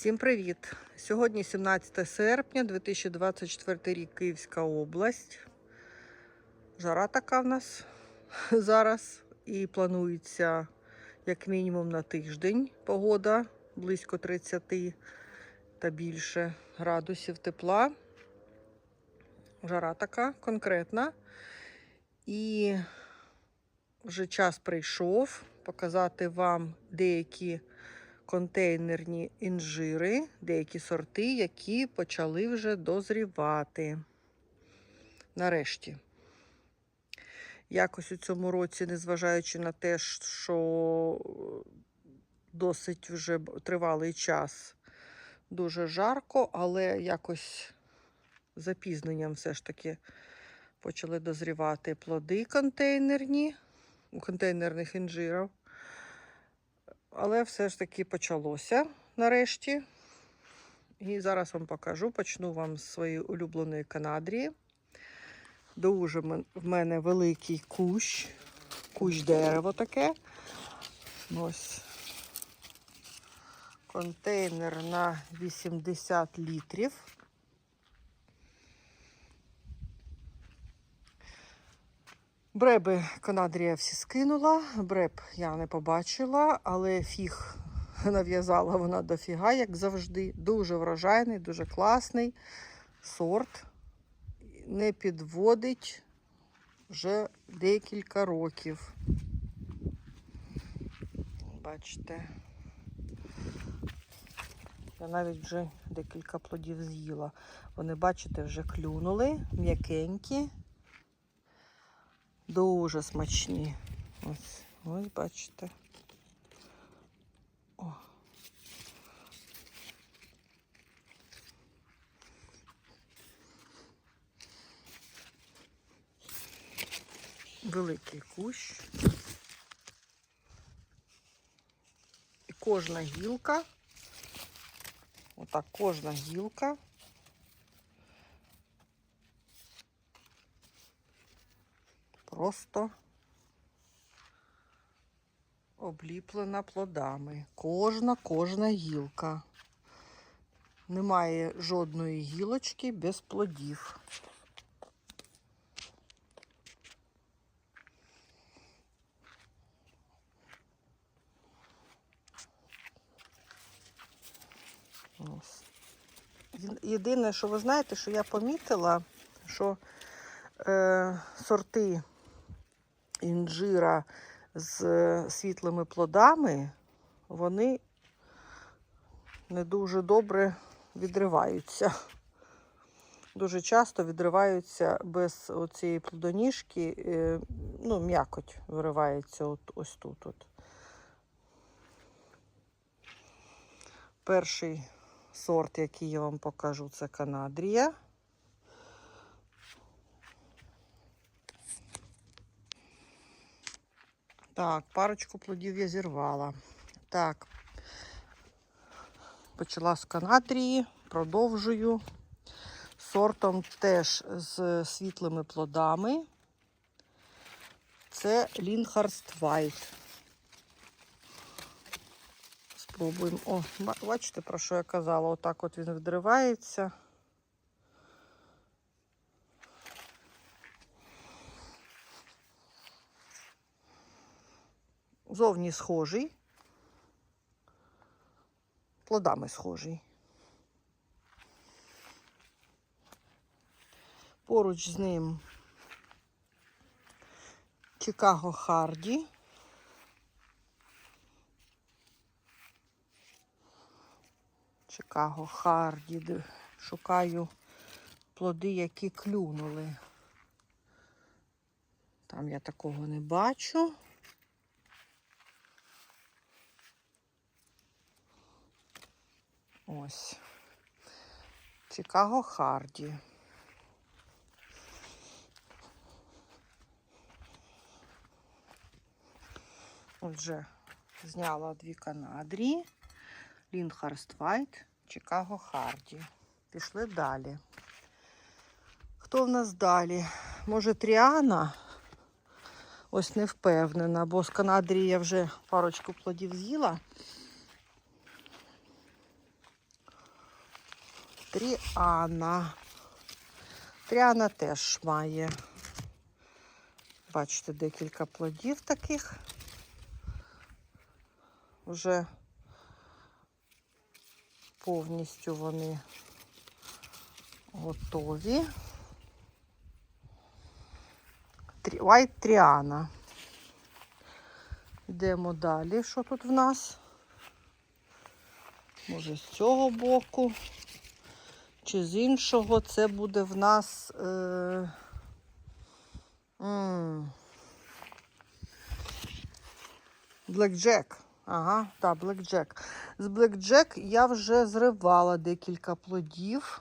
Всім привіт! Сьогодні 17 серпня 2024 рік Київська область. Жара така в нас зараз і планується як мінімум на тиждень погода близько 30 та більше градусів тепла. Жара така конкретна. І вже час прийшов показати вам деякі контейнерні інжири, деякі сорти, які почали вже дозрівати. Нарешті. Якось у цьому році, незважаючи на те, що досить вже тривалий час, дуже жарко, але якось запізненням все ж таки почали дозрівати плоди контейнерні, у контейнерних інжирів. Але все ж таки почалося нарешті. І зараз вам покажу, почну вам з своєї улюбленої канадрії. Дуже в мене великий кущ, кущ дерево таке. Ось контейнер на 80 літрів. Бреби Канадрія всі скинула, бреб я не побачила, але фіг нав'язала вона дофіга, як завжди. Дуже врожайний, дуже класний сорт. Не підводить вже декілька років. Бачите, я навіть вже декілька плодів з'їла. Вони, бачите, вже клюнули, м'якенькі. Дуже смачні. Ось, ось бачите. О. Великий кущ. І кожна гілка. Отак кожна гілка. просто обліплена плодами. Кожна, кожна гілка. Немає жодної гілочки без плодів. Ось. Єдине, що ви знаєте, що я помітила, що е, сорти інжира з світлими плодами, вони не дуже добре відриваються. Дуже часто відриваються без оцієї плодоніжки, е, ну, м'якоть виривається от, ось тут. От. Перший сорт, який я вам покажу, це Канадрія. Так, парочку плодів я зірвала. Так, почала з канадрії, продовжую. Сортом теж з світлими плодами. Це Лінхарст Вайт. Спробуємо. О, бачите, про що я казала? Отак от він відривається. Зовні схожий, плодами схожий. Поруч з ним Чикаго Харді. Чикаго Харді. Шукаю плоди, які клюнули. Там я такого не бачу. Ось. Чикаго Харді. Отже, зняла дві канадрі, Лінхарст Вайт, Чикаго Харді. Пішли далі. Хто в нас далі? Може, Тріана? Ось не впевнена, бо з Канадрії я вже парочку плодів з'їла. Тріана. Тріана теж має. Бачите, декілька плодів таких. Вже повністю вони готові. White Тріана. Йдемо далі. Що тут в нас? Може, з цього боку, чи з іншого це буде в нас. Е... Блекджек. Ага, так, блекджек. З блекджек я вже зривала декілька плодів.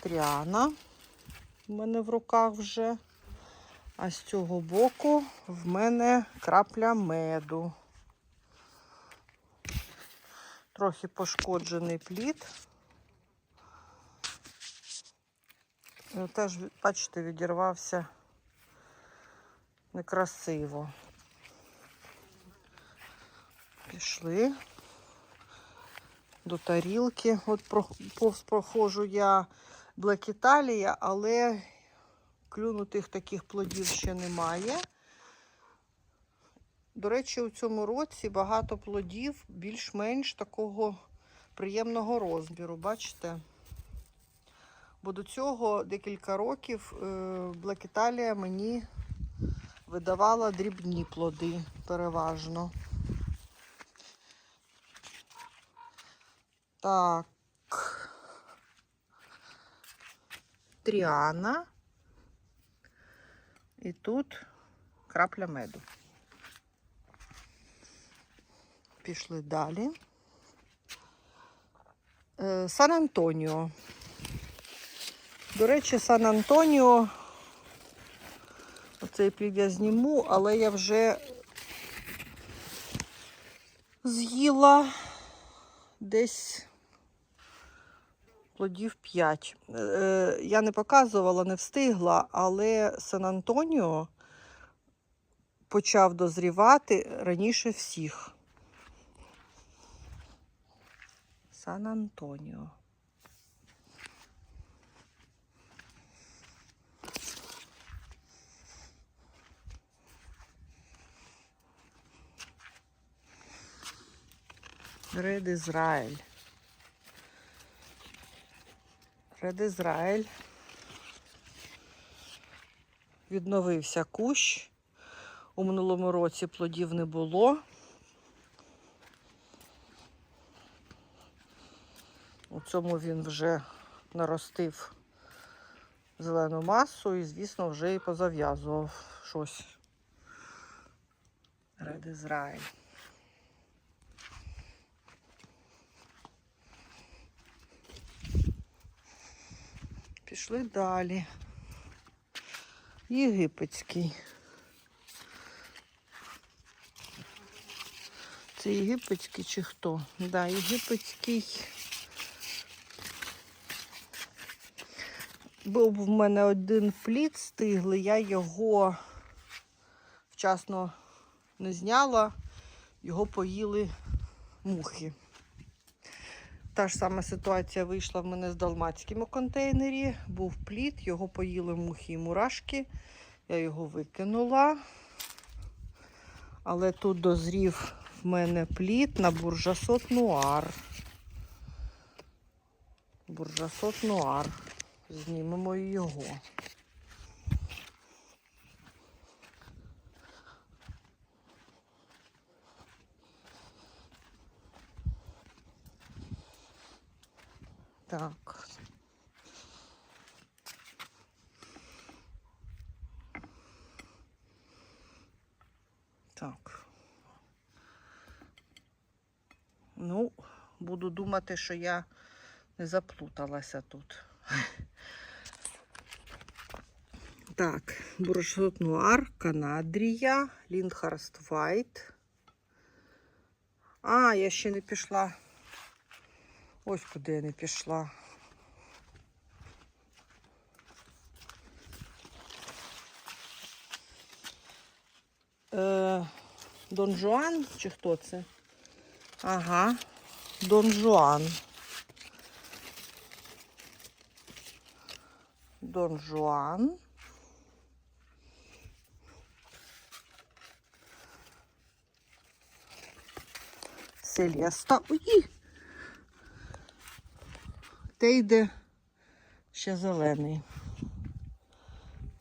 Тріана в мене в руках вже. А з цього боку в мене крапля меду. Трохи пошкоджений плід. Е, Теж, бачите, відірвався некрасиво. Пішли до тарілки. От повз проходжу я Блек Італія, але клюнутих таких плодів ще немає. До речі, у цьому році багато плодів більш-менш такого приємного розміру, бачите? Бо до цього декілька років Блек Італія мені видавала дрібні плоди переважно. Так. Тріана. І тут крапля меду. Пішли далі. Е, Сан Антоніо. До речі, Сан Антоніо. Оцей плід я зніму, але я вже з'їла десь плодів 5. Е, я не показувала, не встигла, але Сан Антоніо почав дозрівати раніше всіх. Сан Антоніо. Ред Ізраїль. Ред Ізраїль. Відновився кущ. У минулому році плодів не було. Цьому він вже наростив зелену масу і, звісно, вже і позав'язував щось. Ред Ізраїль. Пішли далі. Єгипетський. Це єгипетський чи хто? Да, єгипетський. Був в мене один плід стиглий, я його вчасно не зняла, його поїли мухи. Та ж сама ситуація вийшла в мене з далматським у контейнері. Був плід, його поїли мухи і мурашки. Я його викинула. Але тут дозрів в мене плід на буржасот нуар. Буржасот нуар. Знімемо його. Так. Так. Ну, буду думати, що я не заплуталася тут. Так, буршот нуар, Канадрія, Лінхарст Вайт. А, я ще не пішла. Ось куди я не пішла. Е, Дон Жуан, чи хто це? Ага. Дон Жуан. Дон Жуан. Селеста. Ой! Те йде ще зелений.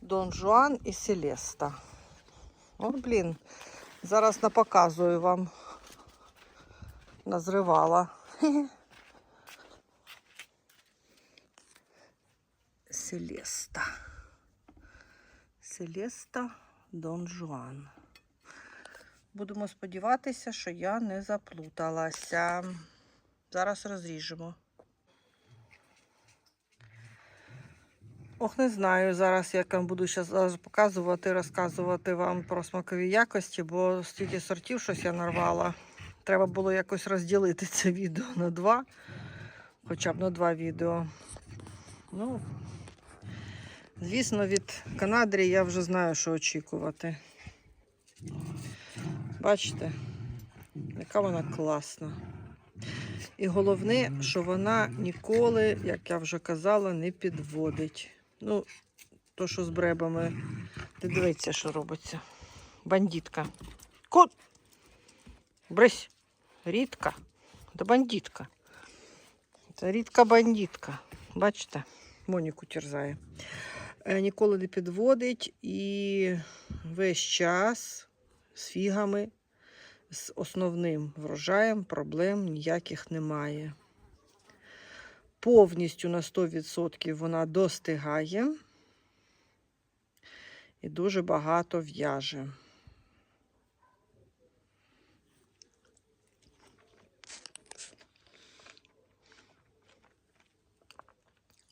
Дон Жуан і Селеста. О, блін. Зараз напоказую вам. Назривала. Селеста. Селеста Дон Жуан. Будемо сподіватися, що я не заплуталася. Зараз розріжемо. Ох, не знаю зараз, як я буду зараз показувати, розказувати вам про смакові якості, бо стільки сортів щось я нарвала. Треба було якось розділити це відео на два, хоча б на два відео. Ну, звісно, від Канадрі я вже знаю, що очікувати. Бачите, яка вона класна. І головне, що вона ніколи, як я вже казала, не підводить. Ну, то, що з бребами. Ти дивіться, що робиться. Бандитка. Кот! Брись. Рідка. Це бандитка. Це рідка бандитка. Бачите, Моніку терзає. Е, Ніколи не підводить і весь час з фігами, з основним врожаєм проблем ніяких немає. Повністю на 100% вона достигає і дуже багато в'яже.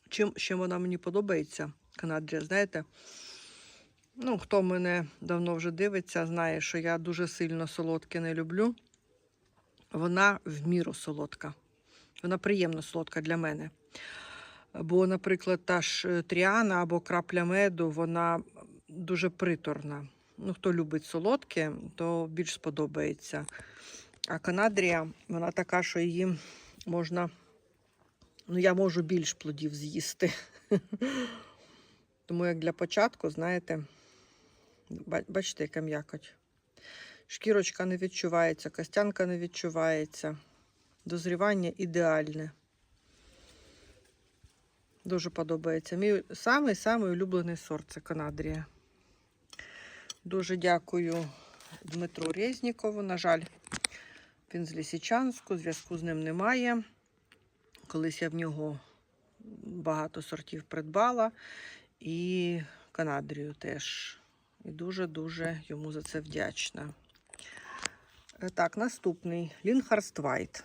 Чим ще вона мені подобається, Канадрія, знаєте? Ну, хто мене давно вже дивиться, знає, що я дуже сильно солодке не люблю. Вона в міру солодка. Вона приємно солодка для мене. Бо, наприклад, та ж е, тріана або крапля меду, вона дуже приторна. Ну, хто любить солодке, то більш сподобається. А канадрія, вона така, що її можна. Ну, я можу більш плодів з'їсти. Тому як для початку, знаєте, бачите, яка м'якоть. Шкірочка не відчувається, костянка не відчувається. Дозрівання ідеальне. Дуже подобається. Мій самий-самий улюблений сорт це Канадрія. Дуже дякую Дмитру Резнікову. На жаль, він з Лісічанську, зв'язку з ним немає. Колись я в нього багато сортів придбала. І Канадрію теж. І дуже-дуже йому за це вдячна. Е, Так, наступний Лінхарст Вайт.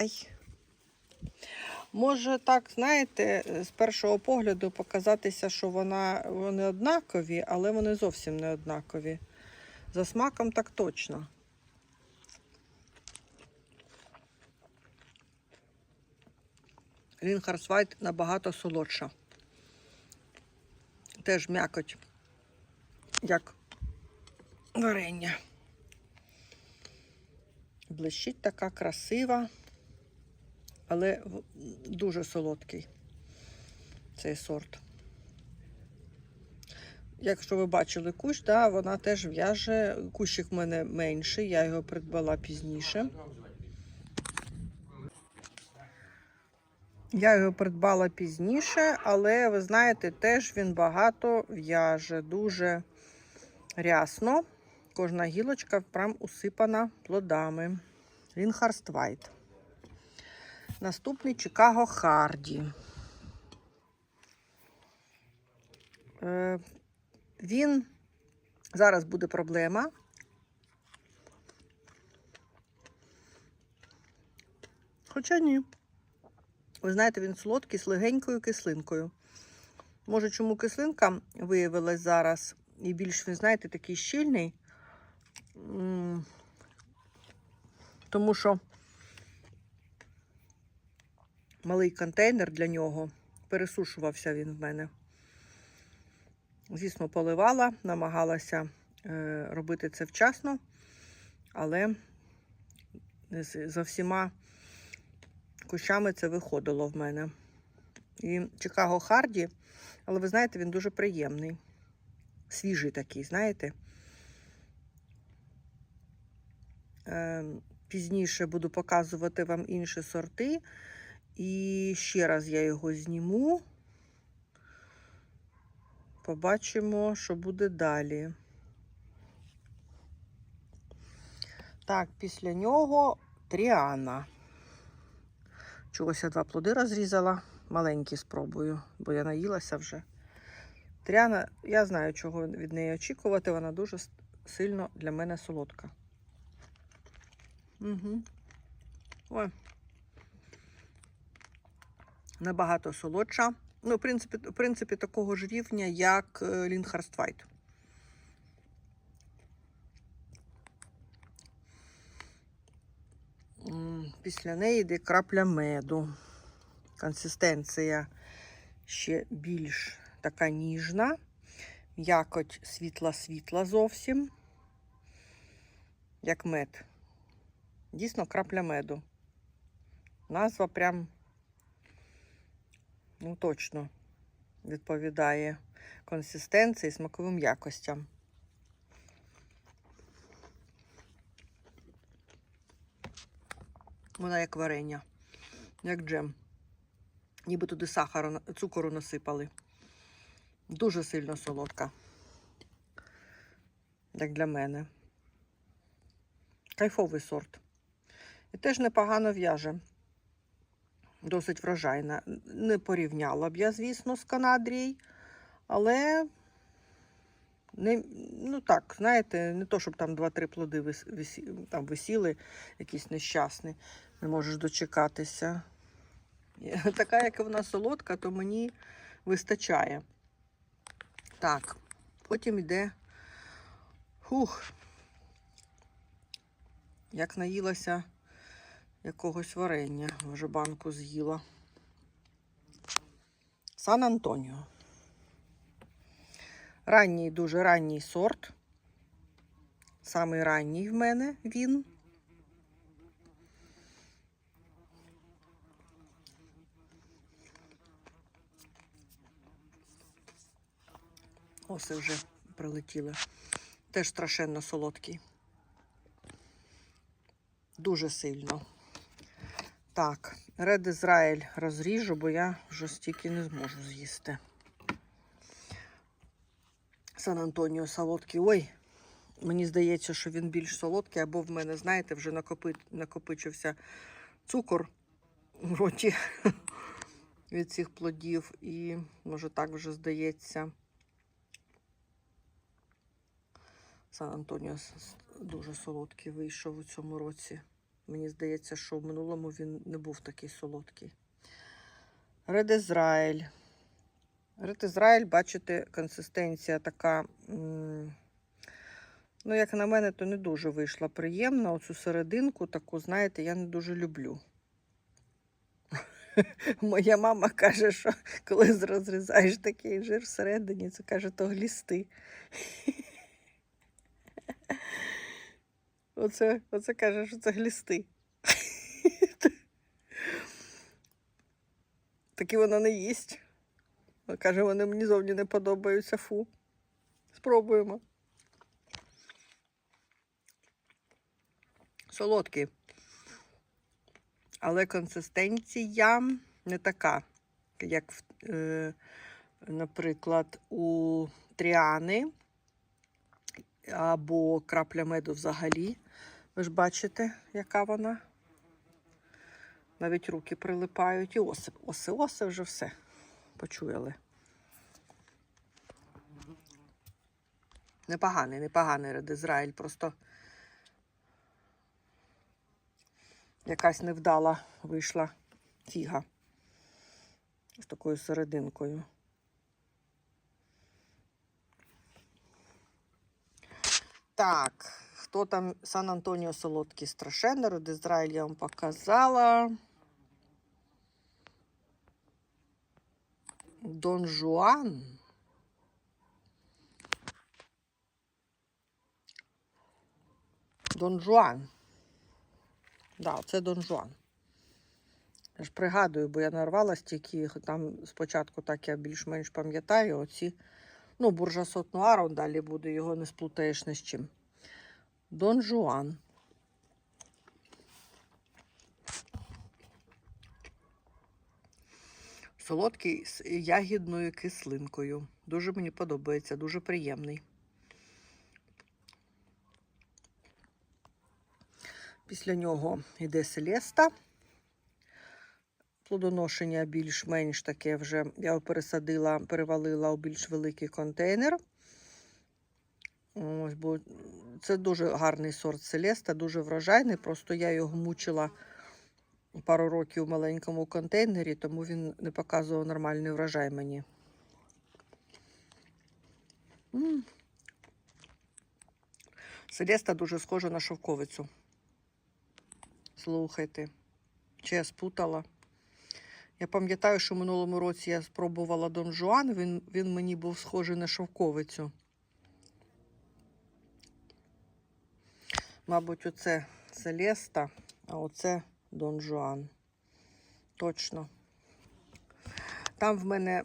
Ай. Може, так, знаєте, з першого погляду показатися, що вона, вони однакові, але вони зовсім не однакові. За смаком так точно. Лінхарс Вайт набагато солодша. Теж м'якоть, як варення. Блищить така красива, але дуже солодкий цей сорт. Якщо ви бачили кущ, да, вона теж в'яже. Кущик в мене менший, я його придбала пізніше. Я його придбала пізніше, але ви знаєте, теж він багато в'яже, дуже рясно. Кожна гілочка прям усипана плодами. Лінхарст Вайт. Наступний Чикаго Харді. Е, він зараз буде проблема. Хоча ні. Ви знаєте, він солодкий з легенькою кислинкою. Може, чому кислинка виявилась зараз і більш він, знаєте, такий щільний. Тому що малий контейнер для нього пересушувався він в мене. Звісно, поливала, намагалася е, робити це вчасно, але за всіма кущами це виходило в мене. І Чикаго Харді, але ви знаєте, він дуже приємний. Свіжий такий, знаєте. Е, Пізніше буду показувати вам інші сорти. І ще раз я його зніму. Побачимо, що буде далі. Так, після нього Тріана. Чогось я два плоди розрізала. Маленькі спробую, бо я наїлася вже. Тріана, я знаю, чого від неї очікувати. Вона дуже сильно для мене солодка. Угу. Ой. Набагато солодша. Ну, в принципі, в принципі, такого ж рівня, як е, Лінхарст Вайт. М, Після неї йде крапля меду. Консистенція ще більш така ніжна. М'якоть світла-світла зовсім. Як мед. Дійсно, крапля меду. Назва прям, ну точно, відповідає консистенції, смаковим якостям. Вона як варення, як джем. Ніби туди сахару, цукору насипали. Дуже сильно солодка. Як для мене. Кайфовий сорт. І теж непогано в'яже. Досить врожайна. Не порівняла б я, звісно, з Канадрією, але не, ну так, знаєте, не то, щоб там два-три плоди вис, висі, там висіли, якісь нещасні, не можеш дочекатися. Така, як вона солодка, то мені вистачає. Так, потім йде. Хух. Як наїлася якогось варення, вже банку з'їла. Сан Антоніо. Ранній, дуже ранній сорт. Самий ранній в мене він. Оси вже прилетіли. Теж страшенно солодкий. Дуже сильно. Так, Ред Ізраїль розріжу, бо я вже стільки не зможу з'їсти. Сан Антоніо солодкий. Ой, мені здається, що він більш солодкий, або в мене, знаєте, вже накопи... накопичився цукор в роті від цих плодів. І може так вже здається. Сан Антоніо дуже солодкий вийшов у цьому році. Мені здається, що в минулому він не був такий солодкий. Ред Ред Ізраїль, бачите, консистенція така. Ну, як на мене, то не дуже вийшла приємна. Оцю серединку таку, знаєте, я не дуже люблю. Моя мама каже, що коли розрізаєш такий жир всередині, це каже, то глісти. Оце, оце каже, що це глісти. Такі вона не їсть. Каже, вони мені зовні не подобаються. Фу. Спробуємо. Солодкий. Але консистенція не така, як, е, наприклад, у тріани або крапля меду взагалі. Ви ж бачите, яка вона. Навіть руки прилипають. І оси, оси, оси вже все почуяли. Непоганий, непоганий Ред Ізраїль. Просто якась невдала вийшла фіга з такою серединкою. Так, хто там Сан Антоніо Солодкий страшенно, Ред Ізраїль я вам показала. Дон Жуан. Дон Жуан. Да, це Дон Жуан. Я ж пригадую, бо я нарвала стільки, там спочатку так я більш-менш пам'ятаю. Оці, ну, буржасот нуар, он далі буде, його не сплутаєш ні з чим. Дон Жуан. Солодкий з ягідною кислинкою. Дуже мені подобається, дуже приємний. Після нього йде селеста. Плодоношення більш-менш таке вже я його пересадила, перевалила у більш великий контейнер. Ось, бо це дуже гарний сорт Селеста, дуже врожайний. Просто я його мучила пару років у маленькому контейнері, тому він не показував нормальний врожай мені. Селеста дуже схожа на шовковицю. Слухайте, чи я спутала? Я пам'ятаю, що минулому році я спробувала Дон Жуан, він, він мені був схожий на шовковицю. Мабуть, оце Селеста, а оце Дон Жуан. Точно. Там в мене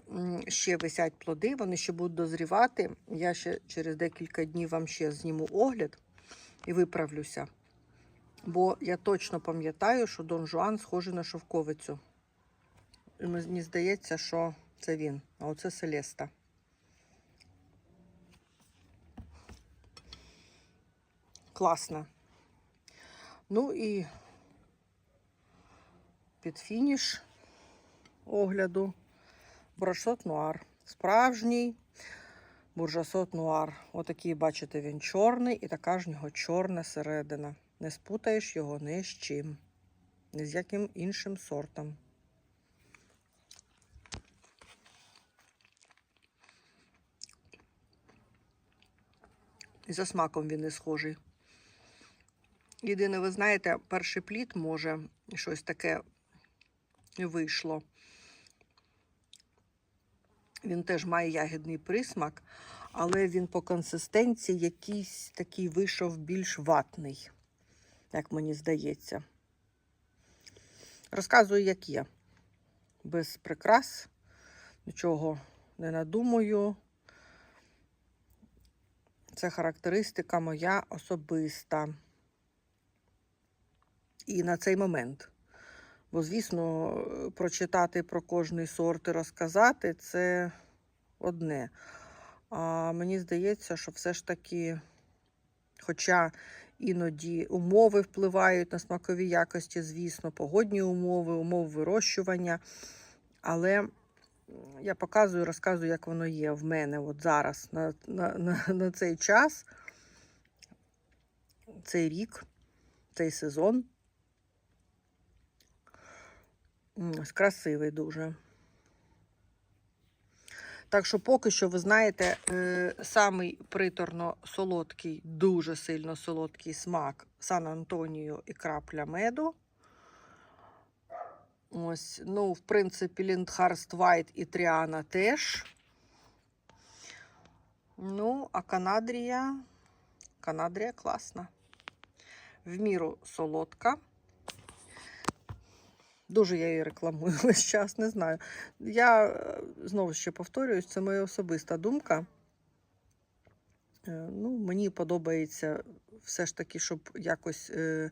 ще висять плоди, вони ще будуть дозрівати. Я ще через декілька днів вам ще зніму огляд і виправлюся. Бо я точно пам'ятаю, що Дон Жуан схожий на шовковицю. І Мені здається, що це він, а оце Селеста. Класно. Ну і під фініш огляду буржасот нуар. Справжній буржасот нуар. Отакий, бачите, він чорний, і така ж нього чорна середина. Не спутаєш його ні з чим, ні з яким іншим сортом. І за смаком він не схожий. Єдине, ви знаєте, перший плід може щось таке вийшло. Він теж має ягідний присмак, але він по консистенції якийсь такий вийшов більш ватний, як мені здається. Розказую, як є. Без прикрас, нічого не надумаю. Це характеристика моя особиста. І на цей момент. Бо, звісно, прочитати про кожний сорт і розказати це одне. А мені здається, що все ж таки, хоча іноді умови впливають на смакові якості, звісно, погодні умови, умови вирощування. Але я показую, розказую, як воно є в мене от зараз на, на, на, на цей час, цей рік, цей сезон. М, Ось красивий дуже. Так що поки що, ви знаєте, е, самий приторно-солодкий, дуже сильно солодкий смак Сан Антоніо і крапля меду. Ось, ну, в принципі, Ліндхарст Вайт і Тріана теж. Ну, а Канадрія. Канадрія класна. В міру солодка. Дуже я її рекламую весь час, не знаю. Я е, знову ще повторююсь, це моя особиста думка. Е, Ну, мені подобається все ж таки, щоб якось е,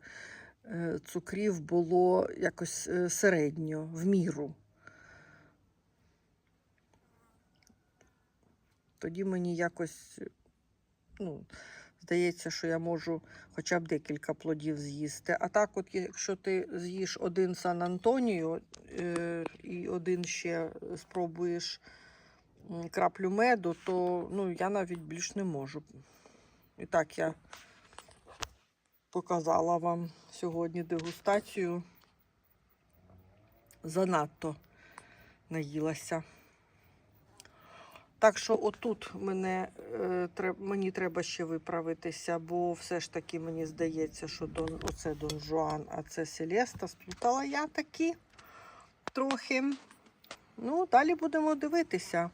цукрів було якось середньо, в міру. Тоді мені якось, ну, здається, що я можу хоча б декілька плодів з'їсти. А так, от якщо ти з'їш один Сан Антоніо е, і один ще спробуєш краплю меду, то ну, я навіть більш не можу. І так я показала вам сьогодні дегустацію. Занадто наїлася. Так що отут мене, е, мені треба ще виправитися, бо все ж таки мені здається, що Дон, оце Дон Жуан, а це Селеста. Сплутала я таки трохи. Ну, далі будемо дивитися.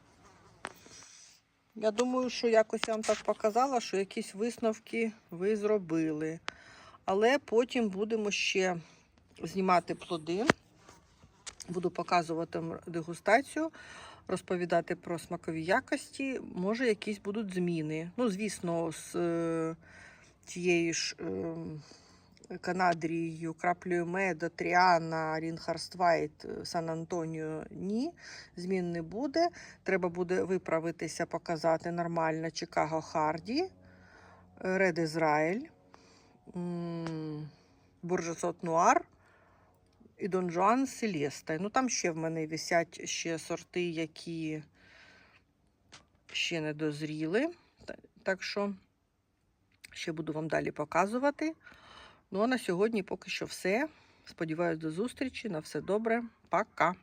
Я думаю, що якось я вам так показала, що якісь висновки ви зробили. Але потім будемо ще знімати плоди. Буду показувати дегустацію, розповідати про смакові якості. Може, якісь будуть зміни. Ну, звісно, з е, ж е, Канадрією, краплею меда, Тріана, Рінхарст Вайт, Сан Антоніо ні. Змін не буде. Треба буде виправитися, показати нормально Чикаго Харді, Ред Ізраїль, Буржесот Нуар і Дон Жуан Селеста. Ну там ще в мене висять ще сорти, які ще не дозріли. Так що ще буду вам далі показувати. Ну а на сьогодні поки що все. Сподіваюсь, до зустрічі. На все добре. Пока.